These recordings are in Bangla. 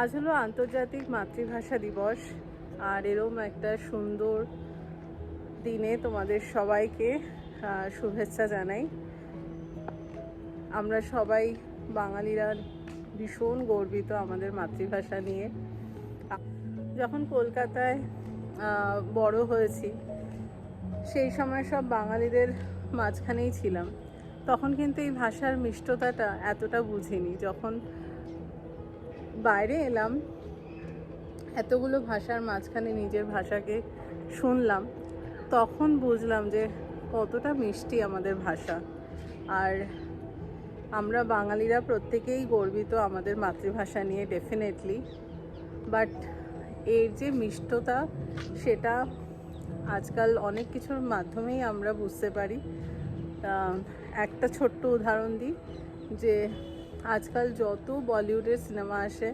আজ হলো আন্তর্জাতিক মাতৃভাষা দিবস, আর এরম একটা সুন্দর দিনে তোমাদের সবাইকে শুভেচ্ছা জানাই। আমরা সবাই বাঙালিরা ভীষণ গর্বিত আমাদের মাতৃভাষা নিয়ে। যখন কলকাতায় বড় হয়েছি, সেই সময় সব বাঙালিদের মাঝখানেই ছিলাম। তখন কিন্তু এই ভাষার মিষ্টতাটা এতটা বুঝিনি। যখন বাইরে এলাম, এতগুলো ভাষার মাঝখানে নিজের ভাষাকে শুনলাম, তখন বুঝলাম যে কতটা মিষ্টি আমাদের ভাষা। আর আমরা বাঙালিরা প্রত্যেকেই গর্বিত আমাদের মাতৃভাষা নিয়ে ডেফিনেটলি বাট এর যে মিষ্টতা, সেটা আজকাল অনেক কিছুর মাধ্যমেই আমরা বুঝতে পারি। একটা ছোট্ট উদাহরণ দিই যে আজকাল যত বলিউডের সিনেমা আসে,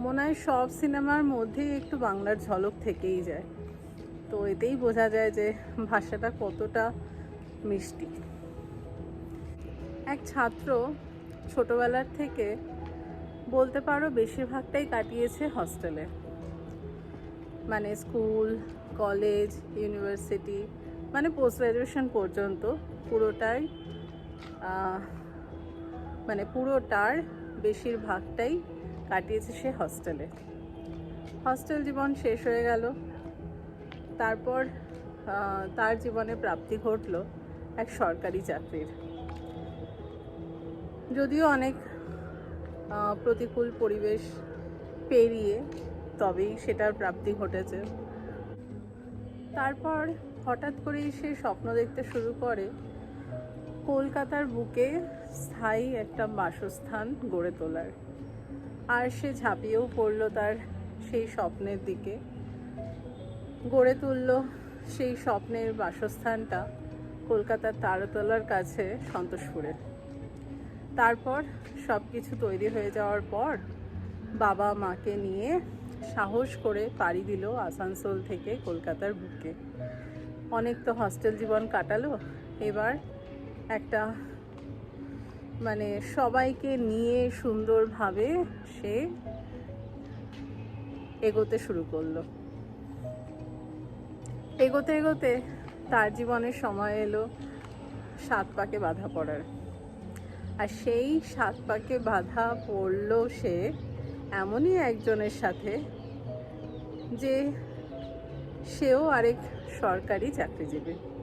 মনে হয় সব সিনেমার মধ্যেই একটু বাংলার ঝলক থেকেই যায়। তো এতেই বোঝা যায় যে ভাষাটা কতটা মিষ্টি। এক ছাত্র ছোটবেলার থেকে বলতে পারো বেশিরভাগটাই কাটিয়েছে হস্টেলে মানে স্কুল কলেজ ইউনিভার্সিটি মানে পোস্ট গ্র্যাজুয়েশন পর্যন্ত পুরোটাই মানে পুরোটার বেশিরভাগটাই কাটিয়েছে সে হস্টেলে হস্টেল জীবন শেষ হয়ে গেল। তারপর তার জীবনে প্রাপ্তি ঘটলো এক সরকারি চাকরির। যদিও অনেক প্রতিকূল পরিবেশ পেরিয়ে তবেই সেটার প্রাপ্তি ঘটেছে। তারপর হঠাৎ করেই সে স্বপ্ন দেখতে শুরু করে কলকাতার বুকে স্থায়ী একটা বাসস্থান গড়ে তোলার। আর সে ঝাঁপিয়েও পড়ল তার সেই স্বপ্নের দিকে। গড়ে তুলল সেই স্বপ্নের বাসস্থানটা কলকাতার তারতলার কাছে সন্তোষপুরে। তারপর সব কিছু তৈরি হয়ে যাওয়ার পর বাবা মাকে নিয়ে সাহস করে পাড়ি দিল আসানসোল থেকে কলকাতার বুকে। অনেক তো হস্টেল জীবন কাটালো। এবার একটা মানে সবাইকে নিয়ে সুন্দরভাবে সে এগোতে শুরু করল। এগোতে এগোতে তার জীবনের সময় এলো সাত পাকে বাধা পড়ার। আর সেই সাত পাকে বাধা পড়ল সে এমনই একজনের সাথে যে সেও আরেক সরকারি চাকরিজীবী।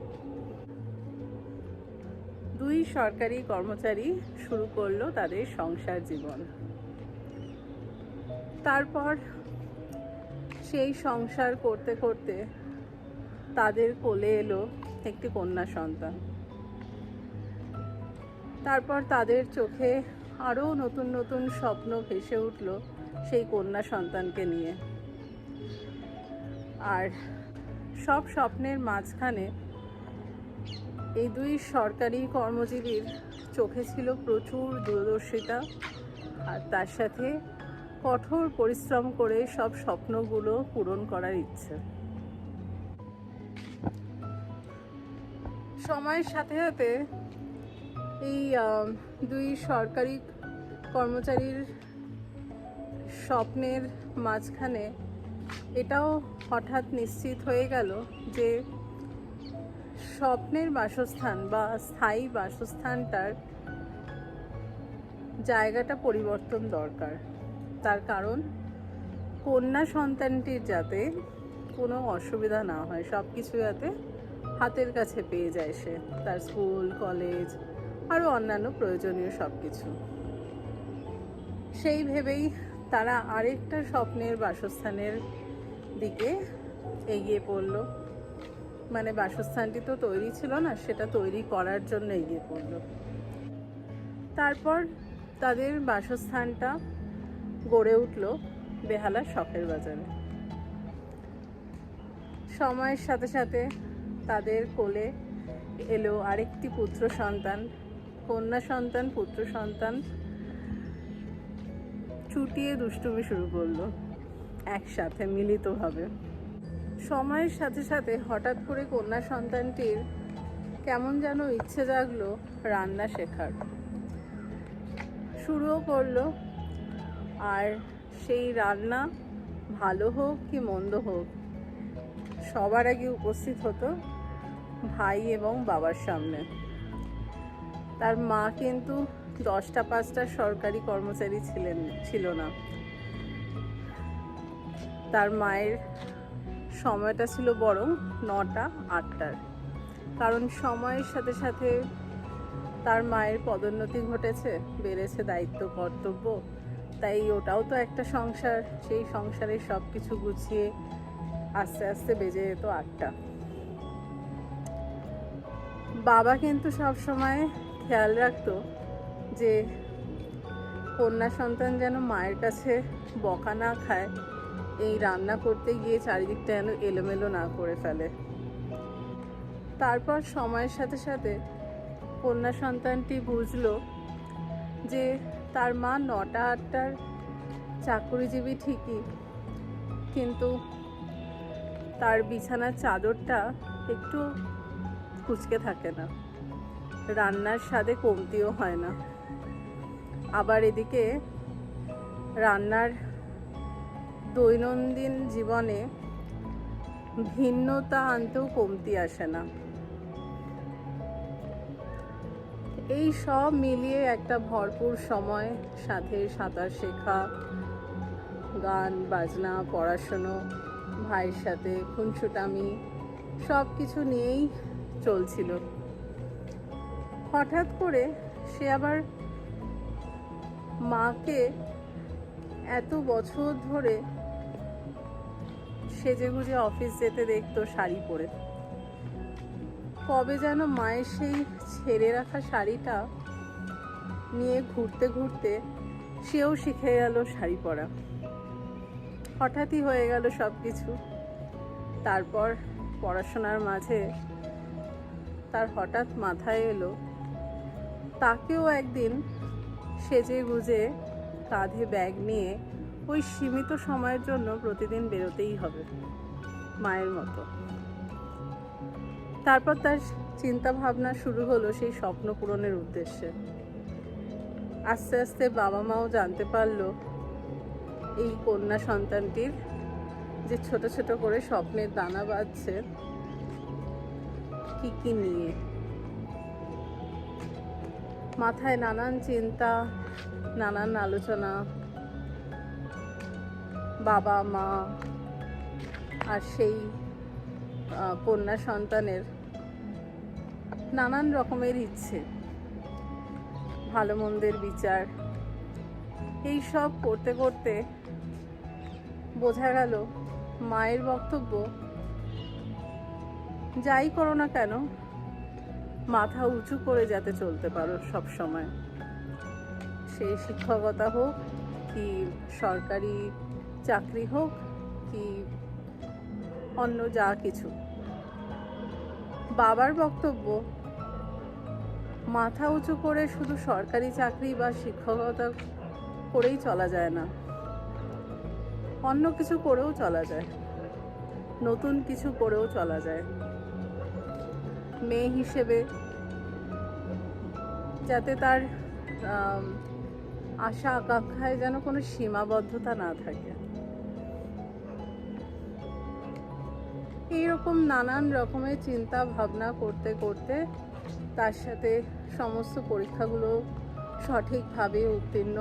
দুই সরকারি কর্মচারী শুরু করল তাদের সংসার জীবন। তারপর সেই সংসার করতে করতে তাদের কোলে এলো একটি কন্যা সন্তান। তারপর তাদের চোখে আরও নতুন নতুন স্বপ্ন ভেসে উঠল সেই কন্যা সন্তানকে নিয়ে। আর সব স্বপ্নের মাঝখানে এই দুই সরকারি কর্মজীবীর চোখে ছিল প্রচুর দূরদর্শিতা আর তার সাথে কঠোর পরিশ্রম করে সব স্বপ্নগুলো পূরণ করার ইচ্ছে। সময়ের সাথে সাথে এই দুই সরকারি কর্মচারীর স্বপ্নের মাঝখানে এটাও হঠাৎ নিশ্চিত হয়ে গেল যে স্বপ্নের বাসস্থান বা স্থায়ী বাসস্থানটার জায়গাটা পরিবর্তন দরকার। তার কারণ, কন্যা সন্তানটির যাতে কোনো অসুবিধা না হয় সব কিছু যাতে হাতের কাছে পেয়ে যায় সে। তার স্কুল, কলেজ আরও অন্যান্য প্রয়োজনীয় সব কিছু সেই ভেবেই তারা আরেকটা স্বপ্নের বাসস্থানের দিকে এগিয়ে পড়ল। মানে বাসস্থানটি তো তৈরি ছিল না, সেটা তৈরি করার জন্য এগিয়ে পড়ল। তারপর তাদের বাসস্থানটা গড়ে উঠল বেহালা শখের বাজারে। সময়ের সাথে সাথে তাদের কোলে এলো আরেকটি পুত্র সন্তান, কন্যা সন্তান, পুত্র সন্তান। চুটিয়ে দুষ্টুমি শুরু করল, একসাথে মিলিতভাবে। সময়ের সাথে সাথে হঠাৎ করে কন্যা সন্তানটির কেমন যেন ইচ্ছে জাগলো রান্না শেখার। শুরুও করল, আর সেই রান্না ভালো হোক কি মন্দ হোক, সবার আগে উপস্থিত হতো ভাই এবং বাবার সামনে। তার মা কিন্তু দশটা পাঁচটা সরকারি কর্মচারী ছিলেন, ছিল না। তার মায়ের সময়টা ছিল বরং নটা, আটটার। কারণ সময়ের সাথে সাথে তার মায়ের পদোন্নতি ঘটেছে, বেড়েছে দায়িত্ব, কর্তব্য। তাই ওটাও তো একটা সংসার, সেই সংসারে সব কিছু গুছিয়ে আস্তে আস্তে বেজে যেত আটটা। বাবা কিন্তু সব সময় খেয়াল রাখতো যে কন্যা সন্তান যেন মায়ের কাছে বকা না খায় এই রান্না করতে গিয়ে চারিদিকটা যেন এলোমেলো না করে ফেলে। তারপর সময়ের সাথে সাথে কন্যা সন্তানটি বুঝলো যে তার মা নটা আটটার চাকরিজীবী ঠিকই, কিন্তু তার বিছানার চাদরটা একটু কুচকে থাকে না। রান্নার স্বাদে কমতিও হয় না। আবার এদিকে রান্নার দৈনন্দিন জীবনে ভিন্নতা আনতেও কমতি আসে না। এই সব মিলিয়ে একটা ভরপুর সময় সাথে সাঁতার শেখা, গান, বাজনা, পড়াশুনো, ভাইয়ের সাথে খুনসুটামি সব কিছু নিয়েই চলছিল। হঠাৎ করে সে আবার মাকে এত বছর ধরে সেজে গুজে অফিস যেতে দেখতো শাড়ি পরে। কবে যেন মায়ের সেই ছেড়ে রাখা শাড়িটা নিয়ে ঘুরতে ঘুরতে সেও শিখে গেল শাড়ি পরা। হঠাৎই হয়ে গেল সব কিছু তারপর পড়াশোনার মাঝে তার হঠাৎ মাথায় এলো, তাকেও একদিন সেজে গুজে কাঁধে ব্যাগ নিয়ে ওই সীমিত সময়ের জন্য প্রতিদিন বেরোতেই হবে, মায়ের মতো। তারপর তার চিন্তা ভাবনা শুরু হলো সেই স্বপ্ন পূরণের উদ্দেশ্যে। আস্তে আস্তে বাবা মাও জানতে পারল এই কন্যা সন্তানটির যে ছোট ছোট করে স্বপ্নের দানা বাঁধছে, কি কি নিয়ে। মাথায় নানান চিন্তা, নানান আলোচনা বাবা, মা আর সেই কন্যা সন্তানের নানান রকমের ইচ্ছে ভালো মন্দের বিচার, এই সব করতে করতে বোঝা গেল মায়ের বক্তব্য, যাই করো না কেন, মাথা উঁচু করে যাতে চলতে পারো সব সময়। সে শিক্ষকতা হোক কি সরকারি চাকরি হোক কি অন্য যা কিছু। বাবার বক্তব্য, মাথা উঁচু করে শুধু সরকারি চাকরি বা শিক্ষকতা করেই চলা যায় না। অন্য কিছু করেও চলা যায়। নতুন কিছু করেও চলা যায়। মেয়ে হিসেবে যাতে তার আশা আকাঙ্ক্ষায় যেন কোনো সীমাবদ্ধতা না থাকে। এইরকম নানান রকমের চিন্তা ভাবনা করতে করতে তার সাথে সমস্ত পরীক্ষাগুলো সঠিকভাবে উত্তীর্ণ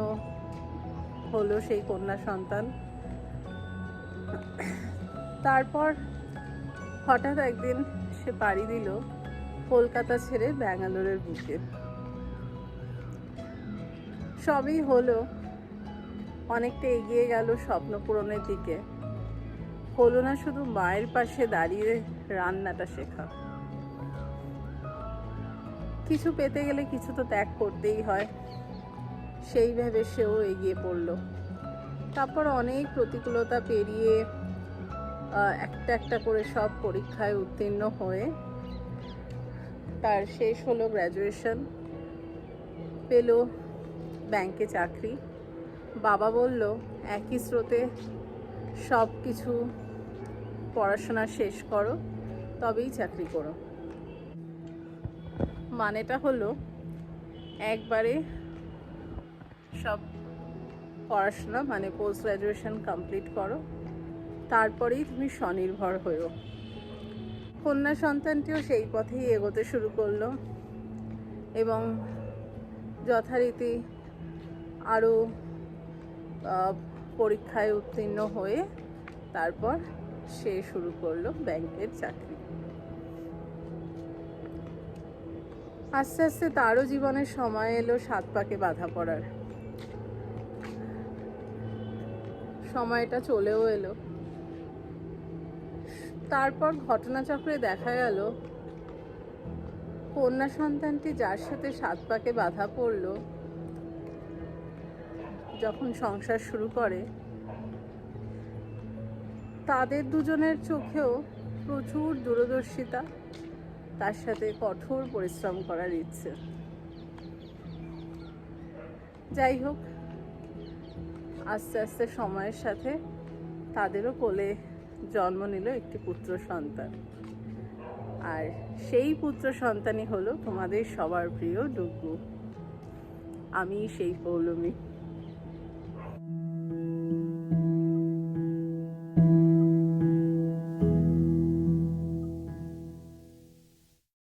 হলো সেই কন্যা সন্তান। তারপর হঠাৎ একদিন সে পাড়ি দিল কলকাতা ছেড়ে ব্যাঙ্গালোরের বুকে। সবই হলো, অনেকটা এগিয়ে গেল স্বপ্ন পূরণের দিকে। হলো না শুধু মায়ের পাশে দাঁড়িয়ে রান্নাটা শেখা। কিছু পেতে গেলে কিছু তো ত্যাগ করতেই হয়। সেইভাবে সেও এগিয়ে পড়ল। তারপর অনেক প্রতিকূলতা পেরিয়ে একটা একটা করে সব পরীক্ষায় উত্তীর্ণ হয়ে তার শেষ হলো গ্র্যাজুয়েশন পেল ব্যাংকে চাকরি। বাবা বলল, একই স্রোতে সব কিছু পড়াশোনা শেষ করো, তবেই চাকরি করো। মানেটা হলো, একবারে সব পড়াশোনা মানে পোস্ট গ্র্যাজুয়েশন কমপ্লিট করো, তারপরেই তুমি স্বনির্ভর হয়েও। কন্যা সন্তানটিও সেই পথেই এগোতে শুরু করল এবং যথারীতি আরও পরীক্ষায় উত্তীর্ণ হয়ে তারপর সে শুরু করল ব্যাংকের চাকরি। আস্তে আস্তে তারও জীবনের সময় এলো সাত পাকে বাধা পড়ার। সময়টা চলেও এলো। তারপর ঘটনাচক্রে দেখা গেল, কন্যা সন্তানটি যার সাথে সাত পাকে বাধা পড়ল যখন সংসার শুরু করে, তাদের দুজনের চোখেও প্রচুর দূরদর্শিতা, তার সাথে কঠোর পরিশ্রম করার ইচ্ছে। যাই হোক, আস্তে আস্তে সময়ের সাথে তাদেরও কোলে জন্ম নিল একটি পুত্র সন্তান। আর সেই পুত্র সন্তানই হলো তোমাদের সবার প্রিয় ডুগু। আমি সেই পৌলমী।